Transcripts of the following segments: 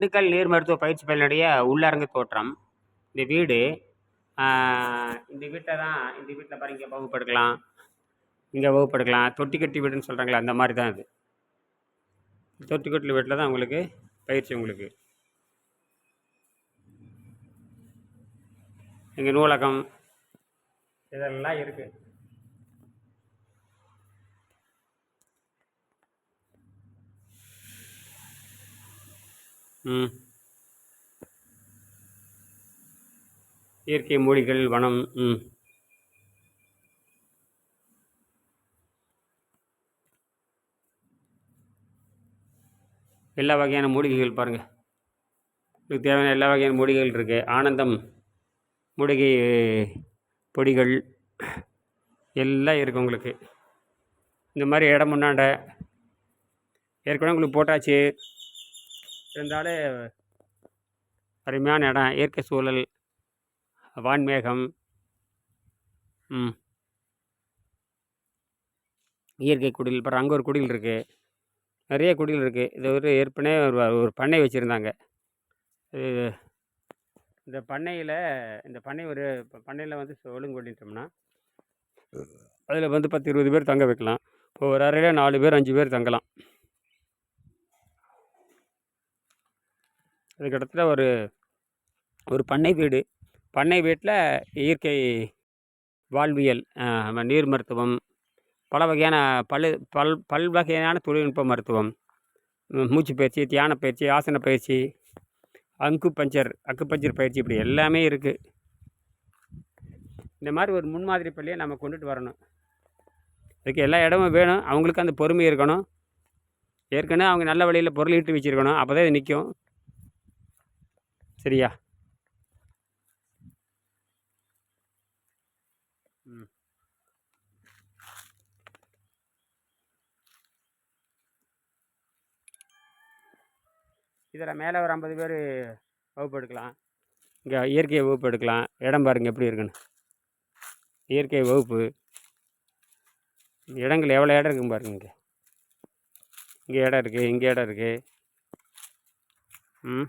திண்டுக்கல் நீர் மருத்துவ பயிற்சி பலனுடைய உள்ளரங்கு தோற்றம். இந்த வீடு இந்த வீட்டை தான் இந்த வீட்டில் பாருங்க இங்கே வகுப்படுக்கலாம். இங்கே வகுப்படுக்கலாம். தொட்டி கட்டி வீடுன்னு சொல்கிறாங்களே அந்த மாதிரி தான் இது. தொட்டி கட்டி வீட்டில் தான் உங்களுக்கு பயிற்சி உங்களுக்கு. இங்கே நூலகம் இதெல்லாம் இருக்குது ம். இயற்கை மூலிகள் வனம் ம். எல்லா வகையான மூலிகைகள் பாருங்கள் இதுக்கு தேவையான எல்லா வகையான மூலிகைகள் இருக்குது ஆனந்தம் மூலிகை பொடிகள் எல்லாம் இருக்குது உங்களுக்கு. இந்த மாதிரி இடம் முன்னாண்ட ஏற்கனவே உங்களுக்கு போட்டாச்சு. இருந்தாலே அருமையான இடம். இயற்கை சூழல் வான்மேகம் ம். இயற்கை குடில் அப்புறம் அங்கே ஒரு குடில் இருக்குது நிறைய குடில் இருக்குது இது ஒரு ஏற்கனவே ஒரு ஒரு பண்ணை வச்சுருந்தாங்க. இந்த பண்ணையில் இந்த பண்ணை ஒரு பண்ணையில் வந்து ஒழுங்கு பண்ணிட்டோம்னா அதில் வந்து பத்து இருபது பேர் தங்க வைக்கலாம். ஒரு அறையில் நாலு பேர் அஞ்சு பேர் தங்கலாம். அது கிட்டத்தட்ட ஒரு ஒரு பண்ணை வீடு. பண்ணை வீட்டில் இயற்கை வாழ்வியல் நீர் மருத்துவம் பல வகையான பல் பல் பல் வகையான தொழில்நுட்ப மருத்துவம் மூச்சு பயிற்சி தியான பயிற்சி ஆசன பயிற்சி அங்கு பஞ்சர் அக்கு பஞ்சர் பயிற்சி இப்படி எல்லாமே இருக்குது இந்த மாதிரி ஒரு முன்மாதிரி பள்ளியை நம்ம கொண்டுட்டு வரணும். அதுக்கு எல்லா இடமும் வேணும். அவங்களுக்கு அந்த பொறுமை இருக்கணும். ஏற்கனவே அவங்க நல்ல வழியில் பொருள் ஈட்டு வச்சுருக்கணும். அப்போ தான் இது நிற்கும் சரியா? ம். இதில் மேலே ஒரு ஐம்பது பேர் வகுப்பு எடுக்கலாம் இங்கே இயற்கை வகுப்பு எடுக்கலாம் இடம் பாருங்கள் எப்படி இருக்குன்னு. இயற்கை வகுப்பு. இடங்கள் எவ்வளோ இடம் இருக்குன்னு பாருங்க இங்கே. இங்கே இடம் இருக்குது இங்கே இடம் இருக்குது ம்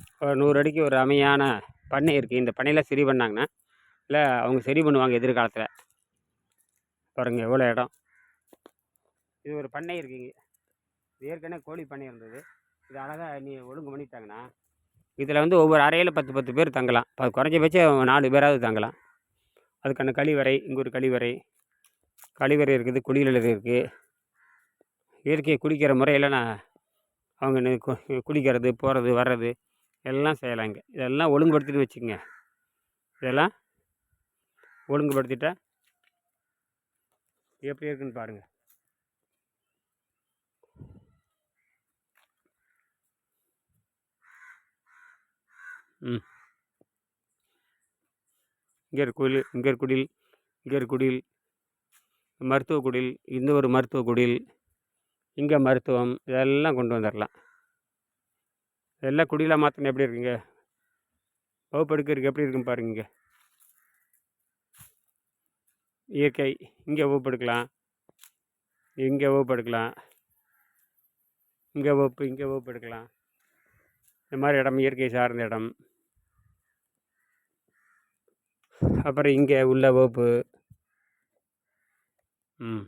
ஒரு நூறு அடிக்கு ஒரு அமையான பண்ணை இருக்குது இந்த பண்ணையில் சரி பண்ணாங்கன்னா இல்லை அவங்க சரி பண்ணுவாங்க எதிர்காலத்தில். பாருங்கள் எவ்வளோ இடம். இது ஒரு பண்ணை இருக்குங்க இது ஏற்கனவே கோழி பண்ணை இருந்தது. இது அழகாக நீ ஒழுங்கு பண்ணிட்டாங்கன்னா இதில் வந்து ஒவ்வொரு அறையில் பத்து பத்து பேர் தங்கலாம். இப்போ குறைஞ்சபட்சம் நாலு பேராவது தங்கலாம். அதுக்கான கழிவறை இங்கே ஒரு கழிவறை. கழிவறை இருக்குது குளியல் இருக்குது இயற்கையை குளிக்கிற முறையில் நான் அவங்க குளிக்கிறது போகிறது வர்றது. எல்லாம் செய்யலாங்க. இதெல்லாம் ஒழுங்குபடுத்திட்டு வச்சுக்கங்க. இதெல்லாம் ஒழுங்குபடுத்திட்டா எப்படி இருக்குன்னு பாருங்கள் ம். இங்கே ஒரு குடில் இங்கே ஒரு குடில் இங்கே ஒரு குடில் மருத்துவ குடில் இந்த ஒரு மருத்துவ குடில் இங்கே மருத்துவம் இதெல்லாம் கொண்டு வந்துடலாம் இதெல்லாம் குடியில் மாற்றணும் எப்படி இருக்குங்க? வகுப்படுக்கிறதுக்கு எப்படி இருக்குன்னு பாருங்க இயற்கை. இங்கே வகுப்படுக்கலாம் இங்கே வகுப்படுக்கலாம் இங்கே வகுப்பு இங்கே வகுப்படுக்கலாம் இந்த மாதிரி இடம் இயற்கை சார்ந்த இடம். அப்புறம் இங்கே உள்ள வகுப்பு. ம்.